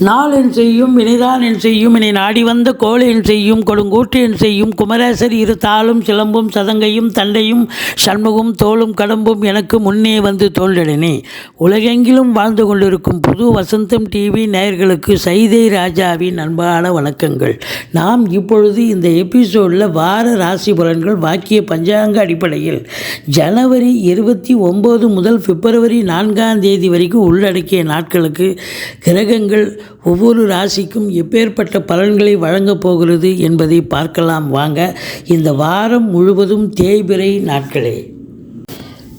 நாளென் செய்யும் வினைதான் என் செய்யும் இனி நாடி வந்த கோளென் செய்யும் கொடுங்கூற்று என் செய்யும் குமரேசர் இரு தாளும் சிலம்பும் சதங்கையும் தண்டையும் சண்முகம் தோளும் கடம்பும் எனக்கு முன்னே வந்து தோன்றினே உலகெங்கிலும் வாழ்ந்து கொண்டிருக்கும் புது வசந்தம் டிவி நேயர்களுக்கு சைதை ராஜாவின் அன்பான வணக்கங்கள். நாம் இப்பொழுது இந்த எபிசோடில் வார ராசி பலன்கள் வாக்கிய பஞ்சாங்க அடிப்படையில் ஜனவரி இருபத்தி ஒம்பது முதல் பிப்ரவரி நான்காம் தேதி வரைக்கும் உள்ளடக்கிய நாட்களுக்கு கிரகங்கள் ஒவ்வொரு ராசிக்கும் எப்பேற்பட்ட பலன்களை வழங்கப் போகிறது என்பதை பார்க்கலாம். வாங்க இந்த வாரம் முழுவதும் தேய்பிறை நாட்களே.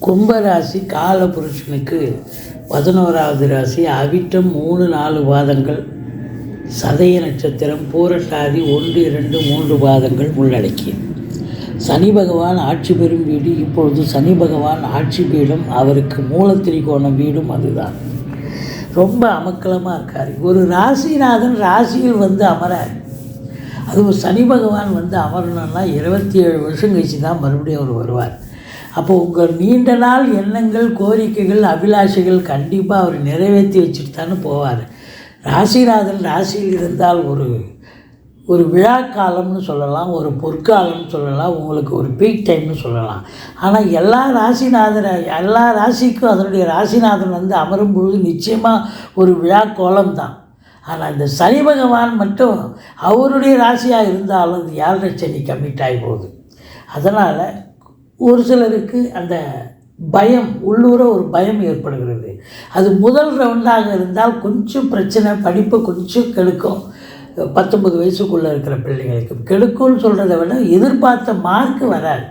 கும்பராசி காலபுருஷனுக்கு பதினோராவது ராசி அவிட்டம் மூணு நாலு பாதங்கள் சதய நட்சத்திரம் பூரட்டாதி ஒன்று இரண்டு மூன்று பாதங்கள் உள்ளடக்கி சனி பகவான் ஆட்சி பெறும் வீடு. இப்பொழுது சனி பகவான் ஆட்சி பீடம் அவருக்கு மூலத்திரிகோணம் வீடும் அதுதான். ரொம்ப அமக்கலமாக இருக்கார். ஒரு ராசிநாதன் ராசியில் வந்து அமரார். அதுவும் சனி பகவான் வந்து அமரணும்னா இருபத்தி ஏழு வருஷம் கழிச்சு தான் மறுபடியும் அவர் வருவார். அப்போது உங்கள் நீண்ட நாள் எண்ணங்கள் கோரிக்கைகள் அபிலாஷைகள் கண்டிப்பாக அவர் நிறைவேற்றி வச்சுட்டு தானே போவார். ராசிநாதன் ராசியில் இருந்தால் ஒரு ஒரு விழா காலம்னு சொல்லலாம் ஒரு பொற்காலம்னு சொல்லலாம் உங்களுக்கு ஒரு பீக் டைம்னு சொல்லலாம். ஆனால் எல்லா ராசிநாதர எல்லா ராசிக்கும் அதனுடைய ராசிநாதன் வந்து அமரும் பொழுது நிச்சயமாக ஒரு விழா கோலம் தான். ஆனால் இந்த சனி பகவான் மட்டும் அவருடைய ராசியாக இருந்தாலும் அது ஏழரை சனி கம்மிட் ஆகி போகுது? அதனால் ஒரு சிலருக்கு அந்த பயம் உள்ளூர ஒரு பயம் ஏற்படுகிறது. அது முதல் ரவுண்டாக இருந்தால் கொஞ்சம் பிரச்சனை படிப்பை கொஞ்சம் கெடுக்கும். பத்தொம்பது வயசுக்குள்ளே இருக்கிற பிள்ளைங்களுக்கு கெடுக்கும்னு சொல்கிறத விட எதிர்பார்த்த மார்க்கு வராது.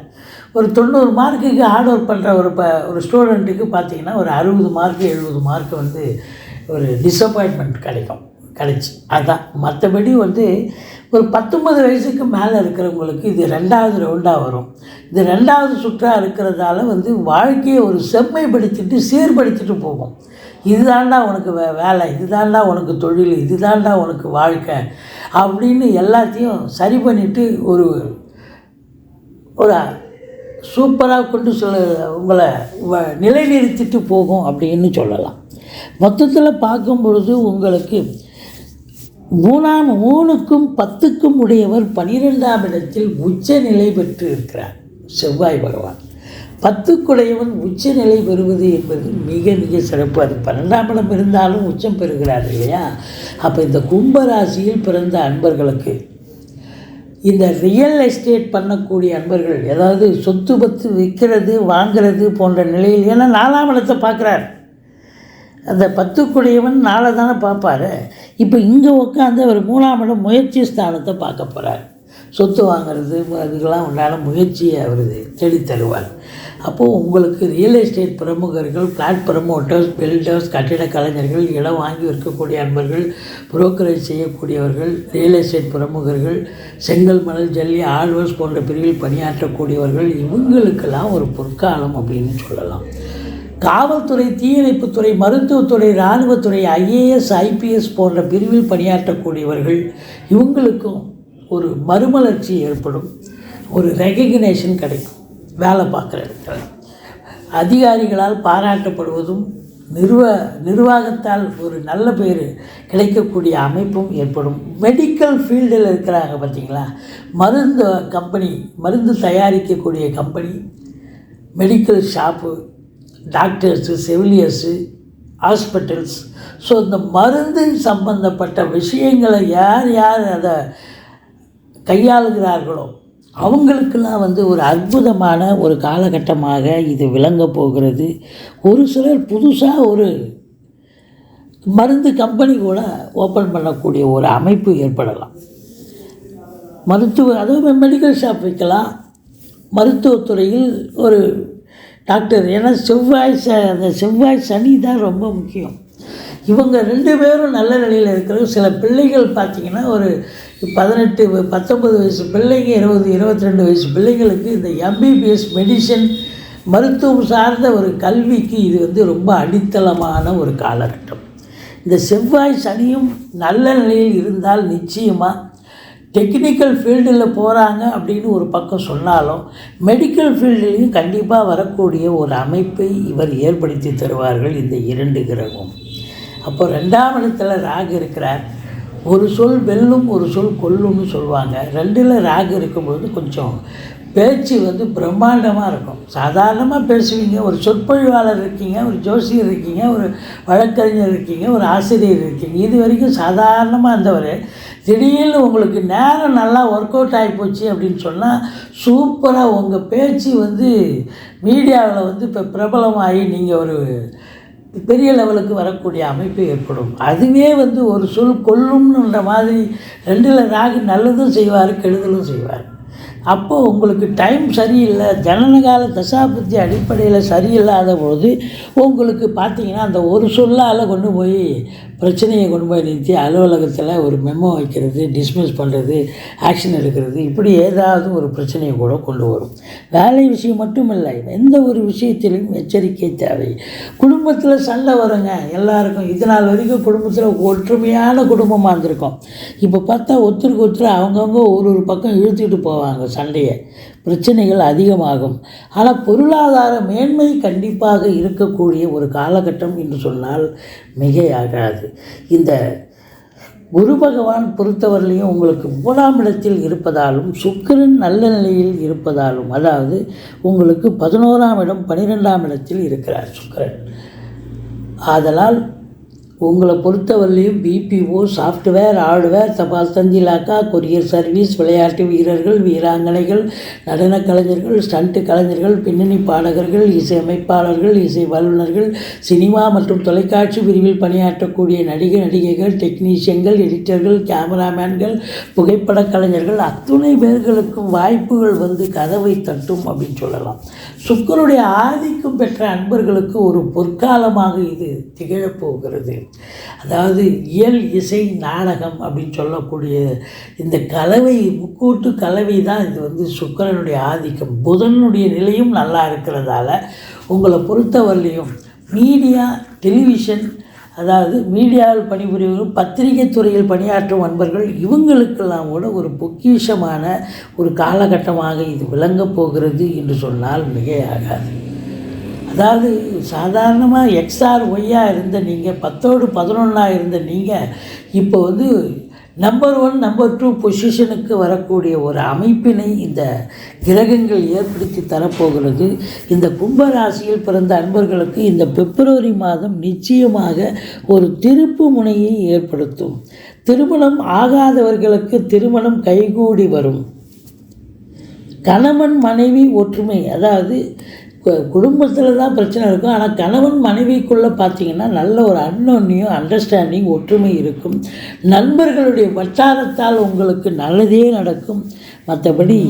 ஒரு தொண்ணூறு மார்க்குக்கு ஹார்ட் ஒர்க் பண்ணுற ஒரு ப ஒரு ஸ்டூடெண்ட்டுக்கு பார்த்தீங்கன்னா ஒரு அறுபது மார்க்கு எழுபது மார்க்கு வந்து ஒரு டிஸப்பாயின்மெண்ட் கிடைக்கும். கிடைச்சி அதுதான் மற்றபடி வந்து ஒரு பத்தொம்பது வயசுக்கு மேலே இருக்கிறவங்களுக்கு இது ரெண்டாவது ரவுண்டாக வரும். இது ரெண்டாவது சுற்றாக இருக்கிறதால வந்து வாழ்க்கையை ஒரு செம்மைப்படுத்திட்டு சீர்படுத்திட்டு போகும். இதுதாண்டா உனக்கு வே வேலை இதுதாண்டா உனக்கு தொழில் இதுதாண்டா உனக்கு வாழ்க்கை அப்படின்னு எல்லாத்தையும் சரி பண்ணிவிட்டு ஒரு ஒரு சூப்பராக கொண்டு சொல்ல உங்களை வ- நிலைநிறுத்திட்டு போகும் அப்படின்னு சொல்லலாம். மொத்தத்தில் பார்க்கும் பொழுது உங்களுக்கு மூணாம் மூணுக்கும் பத்துக்கும் உடையவர் பனிரெண்டாம் இடத்தில் உச்ச நிலை பெற்று இருக்கிறார் செவ்வாய் பகவான். பத்துக்குடையவன் உச்ச நிலை பெறுவது என்பது மிக மிக சிறப்பு. அது பன்னெண்டாம் இடம் இருந்தாலும் உச்சம் பெறுகிறார் இல்லையா? அப்போ இந்த கும்பராசியில் பிறந்த அன்பர்களுக்கு இந்த ரியல் எஸ்டேட் பண்ணக்கூடிய அன்பர்கள் ஏதாவது சொத்து பத்து விற்கிறது வாங்கிறது போன்ற நிலையில் ஏன்னா நாலாம் இடத்தை பார்க்குறார். அந்த பத்துக்குடையவன் நாளை தானே பார்ப்பாரு. இப்போ இங்கே உட்காந்து அவர் மூணாம் இடம் முயற்சி ஸ்தானத்தை பார்க்க போகிறார் சொத்து வாங்குறது அதுக்கெல்லாம் உண்டான முயற்சியை அவர் தேடி தருவார். அப்போது உங்களுக்கு ரியல் எஸ்டேட் பிரமுகர்கள் பிளாட் ப்ரமோட்டர்ஸ் பில்டர்ஸ் கட்டிட கலைஞர்கள் இடம் வாங்கி விற்கக்கூடிய அன்பர்கள் புரோக்கரேஜ் செய்யக்கூடியவர்கள் ரியல் எஸ்டேட் பிரமுகர்கள் செங்கல் மணல் ஜல்லி ஆழ்வர்ஸ் போன்ற பிரிவில் பணியாற்றக்கூடியவர்கள் இவங்களுக்கெல்லாம் ஒரு பொற்காலம் அப்படின்னு சொல்லலாம். காவல்துறை தீயணைப்புத்துறை மருத்துவத்துறை இராணுவத்துறை ஐஏஎஸ் ஐபிஎஸ் போன்ற பிரிவில் பணியாற்றக்கூடியவர்கள் இவங்களுக்கும் ஒரு மறுமலர்ச்சி ஏற்படும். ஒரு ரெகக்னேஷன் கிடைக்கும். வேலை பார்க்குற இடத்துல. அதிகாரிகளால் பாராட்டப்படுவதும் நிர்வ நிர்வாகத்தால் ஒரு நல்ல பேர் கிடைக்கக்கூடிய அமைப்பும் ஏற்படும். மெடிக்கல் ஃபீல்டில் இருக்கிறாங்க பார்த்தீங்களா? மருந்து கம்பெனி மருந்து தயாரிக்கக்கூடிய கம்பெனி மெடிக்கல் ஷாப்பு டாக்டர்ஸு செவிலியர்ஸு ஹாஸ்பிட்டல்ஸ். ஸோ இந்த மருந்து சம்பந்தப்பட்ட விஷயங்களை யார் யார் அதை கையாளுகிறார்களோ அவங்களுக்கெல்லாம் வந்து ஒரு அற்புதமான ஒரு காலகட்டமாக இது விளங்க போகிறது. ஒரு சிலர் புதுசாக ஒரு மருந்து கம்பெனி கூட ஓப்பன் பண்ணக்கூடிய ஒரு அமைப்பு ஏற்படலாம். மருத்துவ அதுவும் மெடிக்கல் ஷாப் வைக்கலாம். மருத்துவத்துறையில் ஒரு டாக்டர் ஏன்னா செவ்வாய் ச அந்த செவ்வாய் சனி தான் ரொம்ப முக்கியம். இவங்க ரெண்டு பேரும் நல்ல நிலையில் இருக்கிற சில பிள்ளைகள் பார்த்திங்கன்னா ஒரு பதினெட்டு பத்தொம்பது வயசு பிள்ளைங்க இருபது இருபத்தி ரெண்டு வயசு பிள்ளைங்களுக்கு இந்த எம்பிபிஎஸ் மெடிசன் மருத்துவம் சார்ந்த ஒரு கல்விக்கு இது வந்து ரொம்ப அடித்தளமான ஒரு காலகட்டம். இந்த செவ்வாய் சனியும் நல்ல நிலையில் இருந்தால் நிச்சயமாக டெக்னிக்கல் ஃபீல்டில் போகிறாங்க அப்படின்னு ஒரு பக்கம் சொன்னாலும் மெடிக்கல் ஃபீல்டுலேயும் கண்டிப்பாக வரக்கூடிய ஒரு அமைப்பை இவர் ஏற்படுத்தி தருவார்கள் இந்த இரண்டு கிரகம் அப்போ ரெண்டாம் இடத்துல ராகு இருக்கிறார். ஒரு சொல் வெல்லும் ஒரு சொல் கொல்லும்னு சொல்லுவாங்க. ரெண்டில் ராகு இருக்கும்பொழுது கொஞ்சம் பேச்சு வந்து பிரம்மாண்டமாக இருக்கும். சாதாரணமாக பேசுவீங்க. ஒரு சொற்பொழிவாளர் இருக்கீங்க ஒரு ஜோசியர் இருக்கீங்க ஒரு வழக்கறிஞர் இருக்கீங்க ஒரு ஆசிரியர் இருக்கீங்க. இது வரைக்கும் சாதாரணமாக இருந்தவர். திடீர்னு உங்களுக்கு நேரம் நல்லா ஒர்க் அவுட் ஆகி போச்சு அப்படின்னு சொன்னால் சூப்பராக உங்கள் பேச்சு வந்து மீடியாவில் வந்து இப்போ பிரபலமாகி நீங்கள் ஒரு பெரிய லெவலுக்கு வரக்கூடிய அமைப்பு ஏற்படும். அதுவே வந்து ஒரு சொல் கொல்லும்ன்ற மாதிரி ரெண்டில் ராகு நல்லதும் செய்வார் கெடுதலும் செய்வார். அப்போது உங்களுக்கு டைம் சரியில்லை ஜனனகால தசாபுத்தி அடிப்படையில் சரியில்லாத போது உங்களுக்கு பார்த்தீங்கன்னா அந்த ஒரு சொல்லால் கொண்டு போய் பிரச்சனையை கொண்டு போய் நிறுத்தி அலுவலகத்தில் ஒரு மெமோ வைக்கிறது டிஸ்மிஸ் பண்ணுறது ஆக்ஷன் எடுக்கிறது இப்படி ஏதாவது ஒரு பிரச்சனையை கூட கொண்டு வரும். வேலை விஷயம் மட்டும் இல்லை எந்த ஒரு விஷயத்திலும் எச்சரிக்கை தேவை. குடும்பத்தில் சண்டை வருங்க எல்லாருக்கும். இது நாள் வரைக்கும் குடும்பத்தில் ஒற்றுமையான குடும்பமாக இருந்திருக்கும். இப்போ பார்த்தா ஒருத்தருக்கு ஒருத்தர் அவங்கவுங்க ஒரு ஒரு பக்கம் இழுத்துக்கிட்டு போவாங்க. சண்டையை. பிரச்சனைகள் அதிகமாகும். ஆனால் பொருளாதார மேன்மை கண்டிப்பாக இருக்கக்கூடிய ஒரு காலகட்டம் என்று சொன்னால் மிகையாகாது. இந்த குரு பகவான் பொறுத்தவரையிலையும் உங்களுக்கு மூணாம் இடத்தில் இருப்பதாலும் சுக்கிரன் நல்ல நிலையில் இருப்பதாலும் அதாவது உங்களுக்கு பதினோராம் இடம் பன்னிரெண்டாம் இடத்தில் இருக்கிறார் சுக்கிரன். ஆதலால் உங்களை பொறுத்தவரையிலையும் பிபிஓ சாஃப்ட்வேர் ஹார்ட்வேர் தபால் தந்தி இலாக்கா கொரியர் சர்வீஸ் விளையாட்டு வீரர்கள் வீராங்கனைகள் நடனக் கலைஞர்கள் ஸ்டண்ட் கலைஞர்கள் பின்னணி பாடகர்கள் இசையமைப்பாளர்கள் இசை வல்லுநர்கள் சினிமா மற்றும் தொலைக்காட்சி பிரிவில் பணியாற்றக்கூடிய நடிகை நடிகைகள் டெக்னீஷியன்கள் எடிட்டர்கள் கேமராமேன்கள் புகைப்படக் கலைஞர்கள் அத்துணை பேர்களுக்கும் வாய்ப்புகள் வந்து கதவை தட்டும் அப்படின்னு சொல்லலாம். சுக்கருடைய ஆதிக்கம் பெற்ற அன்பர்களுக்கு ஒரு பொற்காலமாக இது திகழப்போகிறது. அதாவது இயல் இசை நாடகம் அப்படின்னு சொல்லக்கூடிய இந்த கலவை முக்கூட்டு கலவை தான் இது வந்து சுக்கிரனுடைய ஆதிக்கம். புதனுடைய நிலையும் நல்லா இருக்கிறதால உங்களை பொறுத்தவரையிலையும் மீடியா டெலிவிஷன் அதாவது மீடியாவில் பணிபுரிவர்கள் பத்திரிகை துறையில் பணியாற்றும் அன்பர்கள் இவங்களுக்கெல்லாம் கூட ஒரு பொக்கிஷமான ஒரு காலகட்டமாக இது விளங்கப் போகிறது என்று சொன்னால் மிகையாகாது. அதாவது சாதாரணமாக எக்ஸ்ஆர் ஒய்யாக இருந்த நீங்கள் பத்தோடு பதினொன்றா இருந்த நீங்கள் இப்போ வந்து நம்பர் ஒன் நம்பர் டூ பொசிஷனுக்கு வரக்கூடிய ஒரு அமைப்பினை இந்த கிரகங்கள் ஏற்படுத்தி தரப்போகிறது. இந்த கும்பராசியில் பிறந்த அன்பர்களுக்கு இந்த பிப்ரவரி மாதம் நிச்சயமாக ஒரு திருப்பு முனையை ஏற்படுத்தும். திருமணம் ஆகாதவர்களுக்கு திருமணம் கைகூடி வரும். கணவன் மனைவி ஒற்றுமை அதாவது குடும்பத்தில் தான் பிரச்சனை இருக்கும். ஆனால் கணவன் மனைவிக்குள்ளே பார்த்தீங்கன்னா நல்ல ஒரு அன்னொன்னியும் அண்டர்ஸ்டாண்டிங் ஒற்றுமை இருக்கும். நண்பர்களுடைய வட்டாரத்தால் உங்களுக்கு நல்லதே நடக்கும். மற்றபடி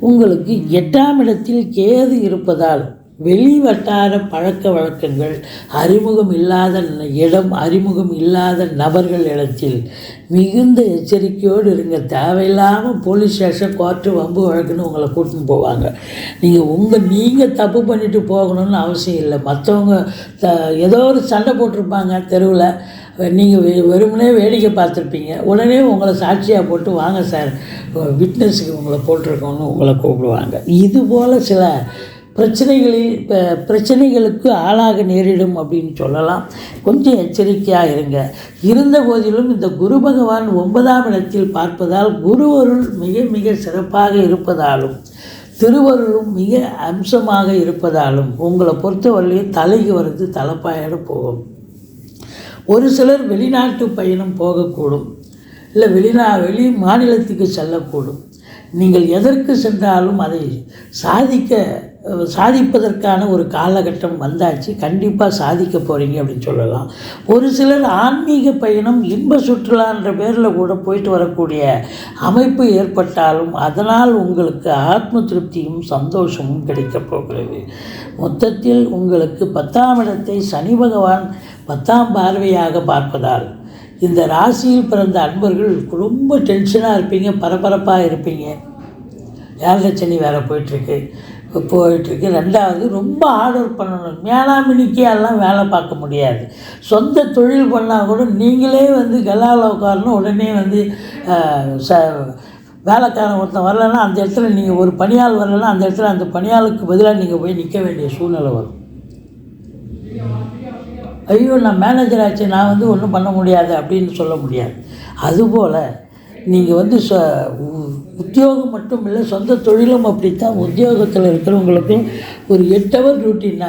உங்களுக்கு எட்டாம் இடத்தில் கேது இருப்பதால் வெளி வட்டார பழக்க வழக்கங்கள் அறிமுகம் இல்லாத இடம் அறிமுகம் இல்லாத நபர்கள் இடத்தில் மிகுந்த எச்சரிக்கையோடு இருங்க. தேவையில்லாமல் போலீஸ் ஸ்டேஷன் கோர்ட்டு வம்பு வழக்குன்னு உங்களை கூட்டின்னு போவாங்க. நீங்கள் உங்கள் நீங்கள் தப்பு பண்ணிட்டு போகணும்னு அவசியம் இல்லை. மற்றவங்க த ஏதோ ஒரு சண்டை போட்டிருப்பாங்க தெருவில். நீங்கள் வெ வெறுமனே வேடிக்கை பார்த்துருப்பீங்க. உடனே உங்களை சாட்சியாக போட்டு வாங்க சார் விட்னஸுக்கு உங்களை போட்டிருக்கோன்னு உங்களை கூப்பிடுவாங்க. இது போல் சில பிரச்சனைகளில் இப்போ பிரச்சனைகளுக்கு ஆளாக நேரிடும் அப்படின்னு சொல்லலாம். கொஞ்சம் எச்சரிக்கையாக இருங்க. இருந்த போதிலும் இந்த குரு பகவான் ஒன்பதாம் இடத்தில் பார்ப்பதால் குருவருள் மிக மிக சிறப்பாக இருப்பதாலும் திருவருளும் மிக அம்சமாக இருப்பதாலும் உங்களை பொறுத்தவரையிலையும் தலைக்கு வருது தலைப்பாயிட போகும். ஒரு சிலர் வெளிநாட்டு பயணம் போகக்கூடும். இல்லை வெளிநா வெளி மாநிலத்துக்கு செல்லக்கூடும். நீங்கள் எதற்கு சென்றாலும் அதை சாதிக்க சாதிப்பதற்கான ஒரு காலகட்டம் வந்தாச்சு. கண்டிப்பாக சாதிக்க போகிறீங்க அப்படின்னு சொல்லலாம். ஒரு சிலர் ஆன்மீக பயணம் இன்ப சுற்றுலான்ற பேரில் கூட போயிட்டு வரக்கூடிய அமைப்பு ஏற்பட்டாலும் அதனால் உங்களுக்கு ஆத்ம திருப்தியும் சந்தோஷமும் கிடைக்கப் போகிறது. மொத்தத்தில் உங்களுக்கு பத்தாம் இடத்தை சனி பகவான் பத்தாம் பார்வையாக பார்ப்பதால் இந்த ராசியில் பிறந்த அன்பர்கள் ரொம்ப டென்ஷனாக இருப்பீங்க பரபரப்பாக இருப்பீங்க. ஏழரை சனி வேறு போயிட்டுருக்கு போயிட்டுருக்கு. ரெண்டாவது ரொம்ப ஹார்ட் ஒர்க் பண்ணணும். மேலாமினிக்கு எல்லாம் வேலை பார்க்க முடியாது. சொந்த தொழில் பண்ணால் கூட நீங்களே வந்து கலாவில் உட்காரணும். உடனே வந்து ச வேலைக்காரன் ஒருத்தன் வரலைன்னா அந்த இடத்துல நீங்கள் ஒரு பணியாள் வரலைன்னா அந்த இடத்துல அந்த பணியாளுக்கு பதிலாக நீங்கள் போய் நிற்க வேண்டிய சூழ்நிலை வரும். ஐயோ நான் மேனேஜர் ஆச்சு. நான் வந்து ஒன்றும் பண்ண முடியாது அப்படின்னு சொல்ல முடியாது. அதுபோல் நீங்கள் வந்து ச உ- உத்தியோகம் மட்டும் இல்லை சொந்த தொழிலும் அப்படித்தான். உத்தியோகத்தில் இருக்கிறவங்களுக்கு ஒரு எட்டு ஹவர் டியூட்டின்னா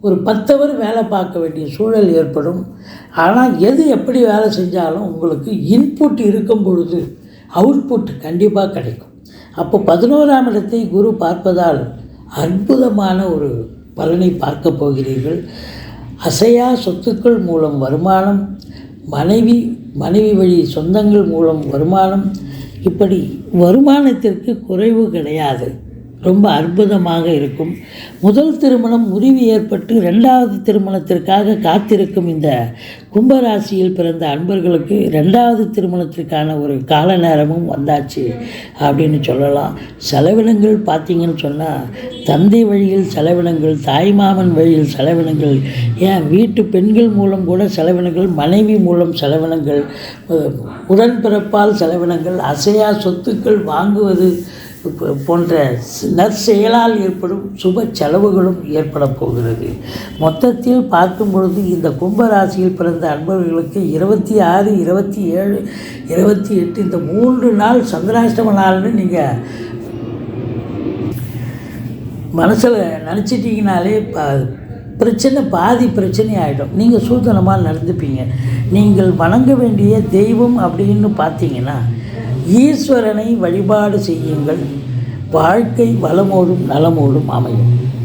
ஒரு பத்து வேலை பார்க்க வேண்டிய சூழல் ஏற்படும். ஆனால் எது எப்படி வேலை செஞ்சாலும் உங்களுக்கு இன்புட் இருக்கும் பொழுது அவுட்புட் கண்டிப்பாக கிடைக்கும். அப்போ பதினோராம் இடத்தை குரு பார்ப்பதால் அற்புதமான ஒரு பலனை பார்க்க போகிறீர்கள். அசையா சொத்துக்கள் மூலம் வருமானம் மனைவி மனைவி வழி சொந்தங்கள் மூலம் வருமானம். இப்படி வருமானத்திற்கு குறைவு கிடையாது. ரொம்ப அற்புதமாக இருக்கும். முதல் திருமணம் முறிவு ஏற்பட்டு ரெண்டாவது திருமணத்திற்காக காத்திருக்கும் இந்த கும்பராசியில் பிறந்த அன்பர்களுக்கு ரெண்டாவது திருமணத்திற்கான ஒரு கால நேரமும் வந்தாச்சு அப்படின்னு சொல்லலாம். செலவினங்கள் பார்த்தீங்கன்னு சொன்னால் தந்தை வழியில் செலவினங்கள் தாய்மாமன் வழியில் செலவினங்கள் ஏன் வீட்டு பெண்கள் மூலம் கூட செலவினங்கள் மனைவி மூலம் செலவினங்கள் உடன்பிறப்பால் செலவினங்கள் அசையா சொத்துக்கள் வாங்குவது போன்ற நற்செயலால் ஏற்படும் சுப செலவுகளும் ஏற்பட போகிறது. மொத்தத்தில் பார்க்கும் பொழுது இந்த கும்பராசியில் பிறந்த அன்பர்களுக்கு இருபத்தி ஆறு இருபத்தி ஏழு இருபத்தி எட்டு இந்த மூன்று நாள் சந்திராஷ்டம நாள்னு நீங்கள் மனசில் நினச்சிட்டிங்கனாலே பிரச்சனை பாதி பிரச்சனை ஆகிடும் நீங்கள் சூதனமாக நடந்துப்பீங்க. நீங்கள் வணங்க வேண்டிய தெய்வம் அப்படின்னு பார்த்தீங்கன்னா ஈஸ்வரனை வழிபாடு செய்யுங்கள். வாழ்க்கை வளமோடும் நலமோடும் அமையும்.